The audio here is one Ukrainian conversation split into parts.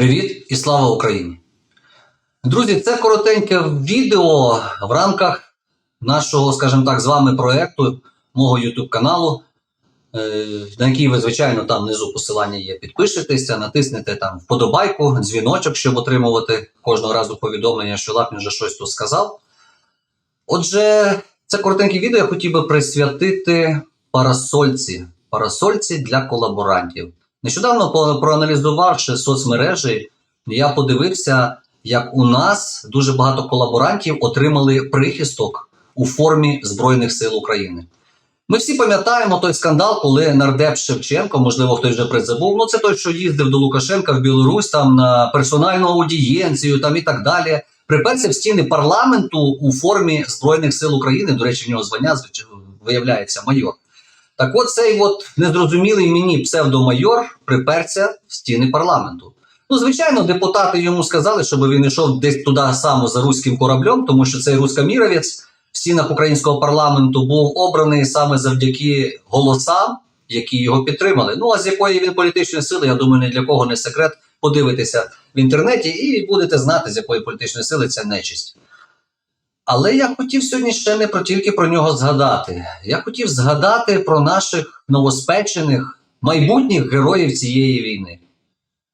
Привіт і слава Україні! Друзі, це коротеньке відео в рамках нашого, скажімо так, з вами проєкту, мого YouTube каналу, е, на який ви, звичайно, там внизу посилання є. Підпишетеся, натиснете там вподобайку, дзвіночок, щоб отримувати кожного разу повідомлення, що Лапін вже щось тут сказав. Отже, це коротеньке відео я хотів би присвятити парасольці. Парасольці для колаборантів. Нещодавно, проаналізувавши соцмережі, я подивився, як у нас дуже багато колаборантів отримали прихисток у формі Збройних сил України. Ми всі пам'ятаємо той скандал, коли нардеп Шевченко, можливо, хтось вже призабув, ну це той, що їздив до Лукашенка в Білорусь там на персональну аудієнцію там і так далі. Приперся в стіни парламенту у формі Збройних сил України. До речі, в нього звання виявляється майор. Так от цей от незрозумілий мені псевдомайор приперся в стіни парламенту. Ну, звичайно, депутати йому сказали, щоб він йшов десь туди само за руським кораблем, тому що цей рускоміровець в стінах українського парламенту був обраний саме завдяки голосам, які його підтримали. Ну а з якої він політичної сили, я думаю, ні для кого не секрет. Подивитися в інтернеті і будете знати, з якої політичної сили ця нечисть. Але я хотів сьогодні ще не про тільки про нього згадати. Я хотів згадати про наших новоспечених майбутніх героїв цієї війни.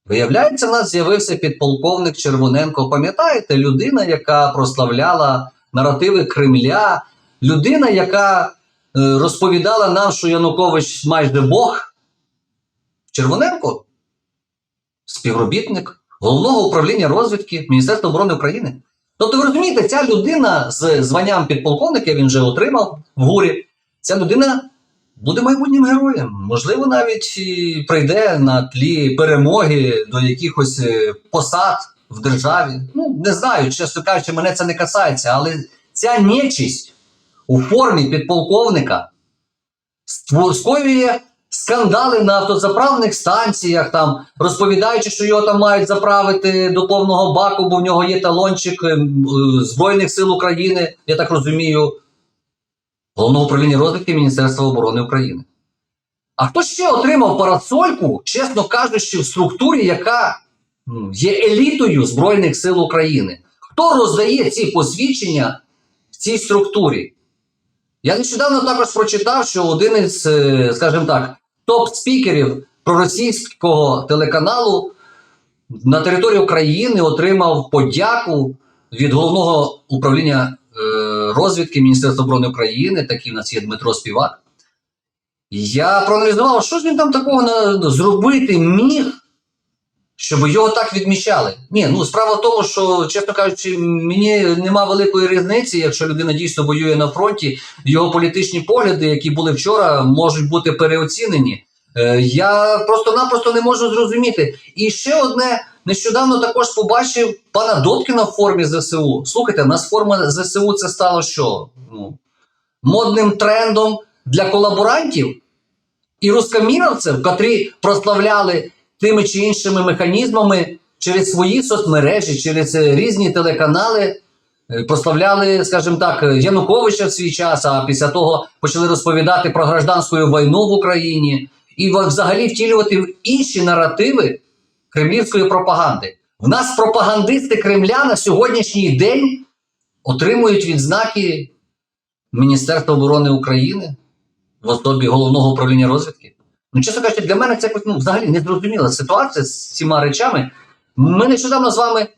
Виявляється, в нас з'явився підполковник Червоненко. Пам'ятаєте, людина, яка прославляла наративи Кремля, людина, яка е, розповідала нам, що Янукович майже Бог. Червоненко співробітник головного управління розвідки Міністерства оборони України. Тобто, ви розумієте, ця людина з званням підполковника він вже отримав в гурі. Ця людина буде майбутнім героєм. Можливо, навіть і прийде на тлі перемоги до якихось е, посад в державі. Ну, не знаю, чесно кажучи, мене це не касається, але ця нечисть у формі підполковника ство- скоює скандали на автозаправних станціях, там розповідаючи, що його там мають заправити до повного баку, бо в нього є талончик ем, е, Збройних сил України, я так розумію, головного управління розвідки Міністерства оборони України. А хто ще отримав парасольку, чесно кажучи, в структурі, яка є елітою Збройних сил України? Хто роздає ці посвідчення в цій структурі? Я нещодавно також прочитав, що один із, е, скажімо так, топ-спікерів проросійського телеканалу на території України отримав подяку від головного управління е, розвідки Міністерства оборони України, такий в нас є Дмитро Співак. Я проаналізував, що ж він там такого зробити міг, щоб його так відмічали. Ні, ну справа в тому, що, чесно кажучи, мені нема великої різниці, якщо людина дійсно воює на фронті, його політичні погляди, які були вчора, можуть бути переоцінені. Е, я просто-напросто не можу зрозуміти. І ще одне, нещодавно також побачив пана Добкіна в формі ЗСУ. Слухайте, в нас форма ЗСУ це стало що? Ну, модним трендом для колаборантів і рускоміровців, котрі прославляли тими чи іншими механізмами через свої соцмережі, через е, різні телеканали. е, Прославляли, скажімо так, Януковича в свій час, а після того почали розповідати про гражданську війну в Україні і взагалі втілювати інші наративи кремлівської пропаганди. В нас пропагандисти Кремля на сьогоднішній день отримують відзнаки Міністерства оборони України в особі головного управління розвідки. Ну, чесно кажучи, для мене це ну, взагалі незрозуміла ситуація з цими речами. Ми нещодавно з вами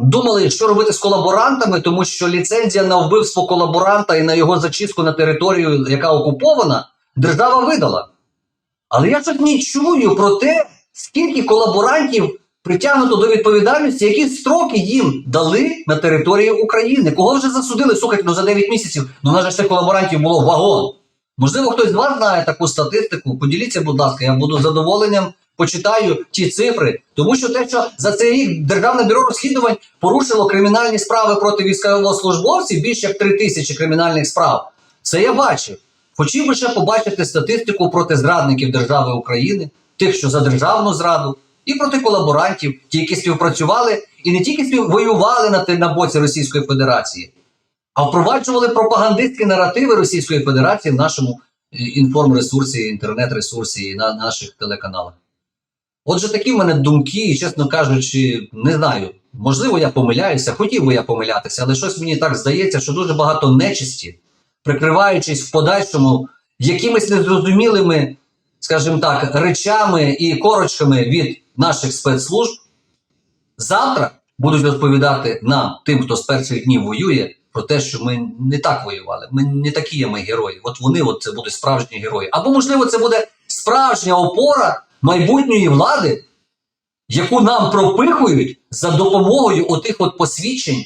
думали, що робити з колаборантами, тому що ліцензія на вбивство колаборанта і на його зачистку на територію, яка окупована, держава видала. Але я щось не чую про те, скільки колаборантів притягнуто до відповідальності, які строки їм дали на території України. Кого вже засудили? Слухайте, ну за 9 місяців, ну нас же ще колаборантів було вагон. Можливо, хтось з вас знає таку статистику. Поділіться, будь ласка, я буду з задоволенням почитаю ті цифри, тому що те, що за цей рік Державне бюро розслідувань порушило кримінальні справи проти військовослужбовців, більше як 3 тисячі кримінальних справ. Це я бачив. Хотів би ще побачити статистику проти зрадників держави України, тих, що за державну зраду, і проти колаборантів, ті, які співпрацювали і не тільки співвоювали на боці Російської Федерації, а впроваджували пропагандистські наративи Російської Федерації в нашому е, інформресурсі, інтернет-ресурсі і на наших телеканалах. Отже, такі в мене думки, і, чесно кажучи, не знаю. Можливо, я помиляюся, хотів би я помилятися, але щось мені так здається, що дуже багато нечисті, прикриваючись в подальшому якимись незрозумілими, скажімо так, речами і корочками від наших спецслужб, завтра будуть розповідати нам, тим, хто з перших днів воює, про те, що ми не так воювали. Ми не такі є ми герої. От вони от це будуть справжні герої. Або, можливо, це буде справжня опора майбутньої влади, яку нам пропихують за допомогою отих от посвідчень,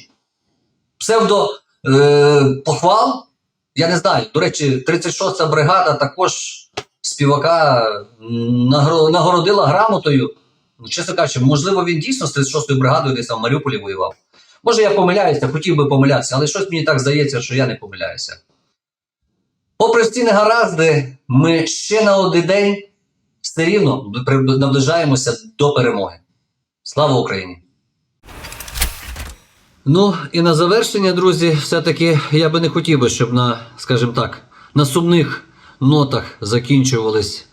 псевдо е, похвал. Я не знаю. До речі, 36-та бригада також співака нагородила грамотою. Ну, чесно кажучи, можливо, він дійсно з 36-ю бригадою десь в Маріуполі воював. Може, я помиляюся, хотів би помилятися, але щось мені так здається, що я не помиляюся. Попри всі негаразди, ми ще на один день все рівно наближаємося до перемоги. Слава Україні! Ну і на завершення, друзі, все-таки я би не хотів би, щоб на, скажімо так, на сумних нотах закінчувались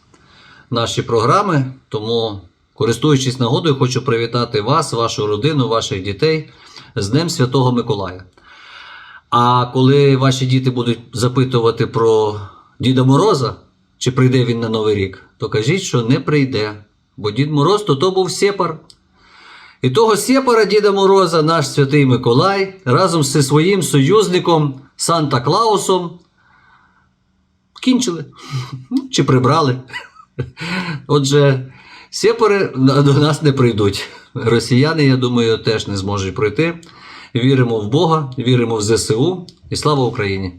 наші програми. Тому, користуючись нагодою, хочу привітати вас, вашу родину, ваших дітей з Днем Святого Миколая. А коли ваші діти будуть запитувати про Діда Мороза, чи прийде він на Новий рік, то кажіть, що не прийде. Бо Дід Мороз то, то був сепар. І того сепара Діда Мороза наш святий Миколай разом зі своїм союзником Санта Клаусом кінчили чи прибрали. Отже, сепари до нас не прийдуть. Росіяни, я думаю, теж не зможуть пройти. Віримо в Бога, віримо в ЗСУ і слава Україні!